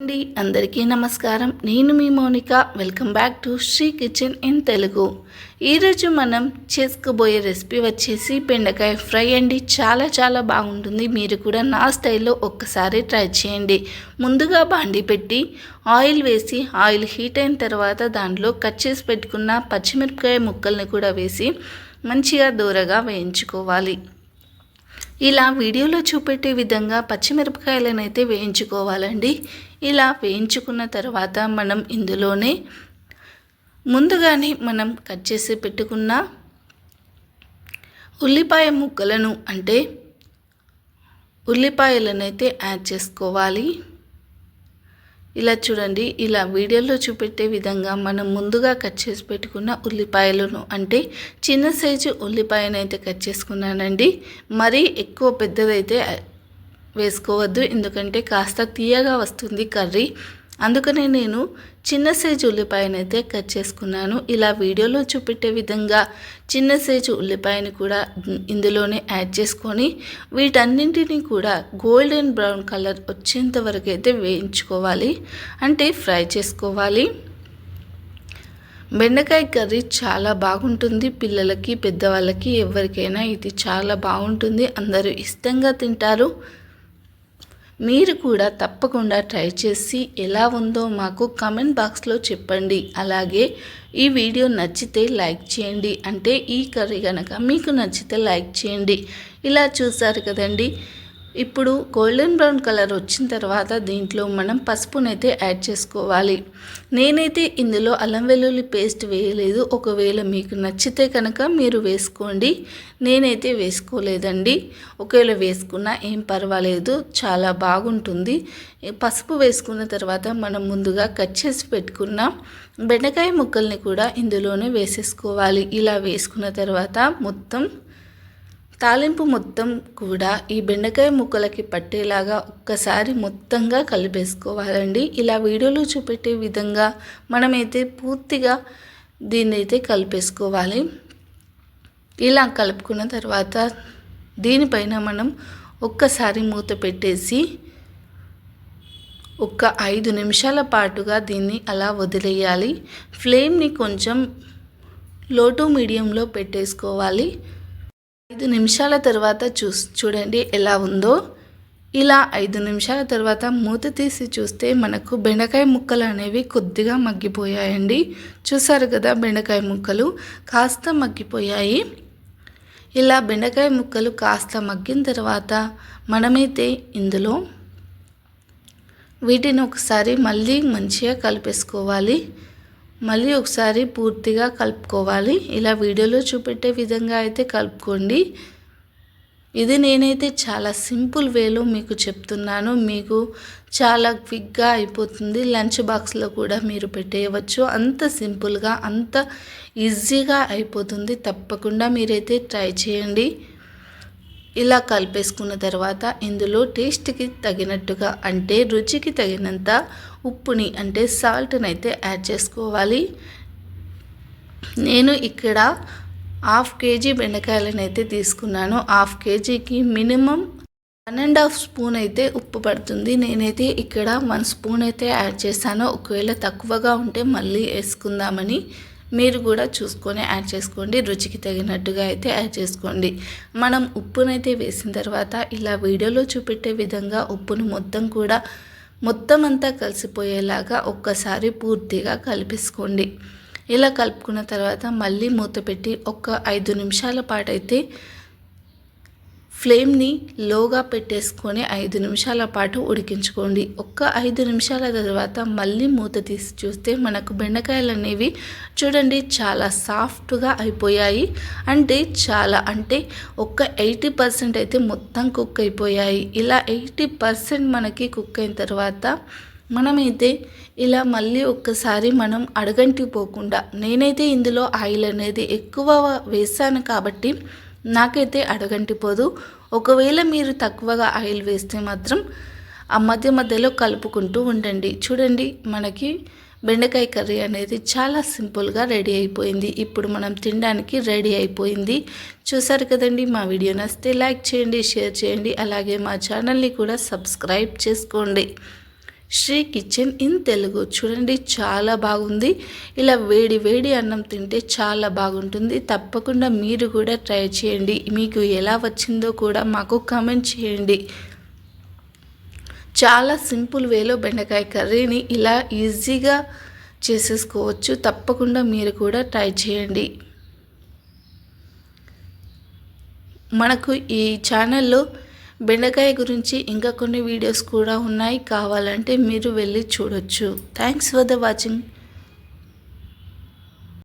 అండి. అందరికీ నమస్కారం. నేను మీ Mounika. Welcome back to Sri kitchen in Telugu ఈరోజు మనం చేసుకోబోయే రెసిపీ వచ్చేసి బెండకాయ ఫ్రై అండి. చాలా చాలా బాగుంటుంది. మీరు కూడా నా స్టైల్లో ఒక్కసారి ట్రై చేయండి. ముందుగా బాండి పెట్టి ఆయిల్ వేసి ఆయిల్ హీట్ అయిన తర్వాత దాంట్లో కట్ చేసి పెట్టుకున్న పచ్చిమిరపకాయ ముక్కల్ని కూడా వేసి మంచిగా దూరగా వేయించుకోవాలి. ఇలా వీడియోలో చూపెట్టే విధంగా పచ్చిమిరపకాయలను అయితే వేయించుకోవాలండి. ఇలా వేయించుకున్న తర్వాత మనం ఇందులోనే ముందుగానే మనం కట్ చేసి పెట్టుకున్న ఉల్లిపాయ ముక్కలను అంటే ఉల్లిపాయలను అయితే యాడ్ చేసుకోవాలి. ఇలా చూడండి ఇలా వీడియోలో చూపెట్టే విధంగా మనం ముందుగా కట్ చేసి పెట్టుకున్న ఉల్లిపాయలను అంటే చిన్న సైజు ఉల్లిపాయనైతే కట్ చేసుకున్నానండి. మరీ ఎక్కువ పెద్దదైతే వేసుకోవద్దు. ఎందుకంటే కాస్త తీయగా వస్తుంది కర్రీ. అందుకనే నేను చిన్న సైజు ఉల్లిపాయనైతే కట్ చేసుకున్నాను. ఇలా వీడియోలో చూపెట్టే విధంగా చిన్న సైజు ఉల్లిపాయని కూడా ఇందులోనే యాడ్ చేసుకొని వీటన్నింటినీ కూడా గోల్డెన్ బ్రౌన్ కలర్ వచ్చేంత వరకు అయితే వేయించుకోవాలి. అంటే ఫ్రై చేసుకోవాలి. బెండకాయ కర్రీ చాలా బాగుంటుంది. పిల్లలకి పెద్దవాళ్ళకి ఎవరికైనా ఇది చాలా బాగుంటుంది. అందరూ ఇష్టంగా తింటారు. మీరు కూడా తప్పకుండా ట్రై చేసి ఎలా ఉందో మాకు కమెంట్ బాక్స్లో చెప్పండి. అలాగే ఈ వీడియో నచ్చితే లైక్ చేయండి. అంటే ఈ కర్రీ కనుక మీకు నచ్చితే లైక్ చేయండి. ఇలా చూసారు కదండి. ఇప్పుడు గోల్డెన్ బ్రౌన్ కలర్ వచ్చిన తర్వాత దీంట్లో మనం పసుపునైతే యాడ్ చేసుకోవాలి. నేనైతే ఇందులో అల్లం వెల్లుల్లి పేస్ట్ వేయలేదు. ఒకవేళ మీకు నచ్చితే కనుక మీరు వేసుకోండి. నేనైతే వేసుకోలేదండి. ఒకవేళ వేసుకున్నా ఏం పర్వాలేదు. చాలా బాగుంటుంది. పసుపు వేసుకున్న తర్వాత మనం ముందుగా కట్ చేసి పెట్టుకున్న బెండకాయ ముక్కల్ని కూడా ఇందులోనే వేసేసుకోవాలి. ఇలా వేసుకున్న తర్వాత మొత్తం తాలింపు మొత్తం కూడా ఈ బెండకాయ ముక్కలకి పట్టేలాగా ఒక్కసారి మొత్తంగా కలిపేసుకోవాలండి. ఇలా వీడియోలో చూపెట్టే విధంగా మనమైతే పూర్తిగా దీన్ని అయితే కలిపేసుకోవాలి. ఇలా కలుపుకున్న తర్వాత దీనిపైన మనం ఒక్కసారి మూత పెట్టేసి ఒక ఐదు నిమిషాల పాటుగా దీన్ని అలా వదిలేయాలి. ఫ్లేమ్ని కొంచెం లో టు మీడియంలో పెట్టేసుకోవాలి. ఐదు నిమిషాల తర్వాత చూ చూడండి ఎలా ఉందో. ఇలా ఐదు నిమిషాల తర్వాత మూత తీసి చూస్తే మనకు బెండకాయ ముక్కలు అనేవి కొద్దిగా మగ్గిపోయాయండి. చూసారు కదా బెండకాయ ముక్కలు కాస్త మగ్గిపోయాయి. ఇలా బెండకాయ ముక్కలు కాస్త మగ్గిన తర్వాత మనమైతే ఇందులో వీటిని ఒకసారి మళ్ళీ మంచిగా కలిపేసుకోవాలి. మళ్ళీ ఒకసారి పూర్తిగా కలుపుకోవాలి. ఇలా వీడియోలో చూపెట్టే విధంగా అయితే కలుపుకోండి. ఇది నేనైతే చాలా సింపుల్ వేలో మీకు చెప్తున్నాను. మీకు చాలా క్విక్గా అయిపోతుంది. లంచ్ బాక్స్లో కూడా మీరు పెట్టేయవచ్చు. అంత సింపుల్గా అంత ఈజీగా అయిపోతుంది. తప్పకుండా మీరైతే ట్రై చేయండి. ఇలా కలిపేసుకున్న తర్వాత ఇందులో టేస్ట్కి తగినట్టుగా అంటే రుచికి తగినంత ఉప్పుని అంటే సాల్ట్ని అయితే యాడ్ చేసుకోవాలి. నేను ఇక్కడ హాఫ్ కేజీ బెండకాయలను అయితే తీసుకున్నాను. హాఫ్ కేజీకి minimum one and half spoon అయితే ఉప్పు పడుతుంది. నేనైతే ఇక్కడ వన్ స్పూన్ అయితే యాడ్ చేశాను. ఒకవేళ తక్కువగా ఉంటే మళ్ళీ వేసుకుందామని మీరు కూడా చూసుకొని యాడ్ చేసుకోండి. రుచికి తగినట్టుగా అయితే యాడ్ చేసుకోండి. మనం ఉప్పునైతే వేసిన తర్వాత ఇలా వీడియోలో చూపెట్టే విధంగా ఉప్పును మొత్తం కూడా మొత్తం అంతా కలిసిపోయేలాగా ఒక్కసారి పూర్తిగా కలిపేసుకోండి. ఇలా కలుపుకున్న తర్వాత మళ్ళీ మూత పెట్టి ఒక ఐదు నిమిషాల పాటు అయితే ఫ్లేమ్ని లోగా పెట్టేసుకొని ఐదు నిమిషాల పాటు ఉడికించుకోండి. ఒక్క ఐదు నిమిషాల తర్వాత మళ్ళీ మూత తీసి చూస్తే మనకు బెండకాయలు అనేవి చూడండి చాలా సాఫ్ట్గా అయిపోయాయి. అంటే చాలా అంటే ఒక్క ఎయిటీ పర్సెంట్ అయితే మొత్తం కుక్ అయిపోయాయి. ఇలా ఎయిటీ పర్సెంట్ మనకి కుక్ అయిన తర్వాత మనమైతే ఇలా మళ్ళీ ఒక్కసారి మనం అడగంటిపోకుండా నేనైతే ఇందులో ఆయిల్ అనేది ఎక్కువ వేసాను కాబట్టి నాకైతే అడగంటిపోదు ఒకవేళ మీరు తక్కువగా ఆయిల్ వేస్తే మాత్రం ఆ మధ్య మధ్యలో కలుపుకుంటూ ఉండండి. చూడండి మనకి బెండకాయ కర్రీ అనేది చాలా సింపుల్గా రెడీ అయిపోయింది. ఇప్పుడు మనం తినడానికి రెడీ అయిపోయింది. చూసారు కదండి మా వీడియో నచ్చితే లైక్ చేయండి షేర్ చేయండి. అలాగే మా ఛానల్ని కూడా సబ్స్క్రైబ్ చేసుకోండి. Sri kitchen in Telugu. చూడండి చాలా బాగుంది. ఇలా వేడి వేడి అన్నం తింటే చాలా బాగుంటుంది. తప్పకుండా మీరు కూడా ట్రై చేయండి. మీకు ఎలా వచ్చిందో కూడా మాకు కామెంట్ చేయండి. చాలా సింపుల్ వేలో బెండకాయ కర్రీని ఇలా ఈజీగా చేసేసుకోవచ్చు. తప్పకుండా మీరు కూడా ట్రై చేయండి. మనకు ఈ ఛానల్లో బెండకాయ గురించి ఇంకా కొన్ని వీడియోస్ కూడా ఉన్నాయి. కావాలంటే మీరు వెళ్ళి చూడొచ్చు. Thanks for the watching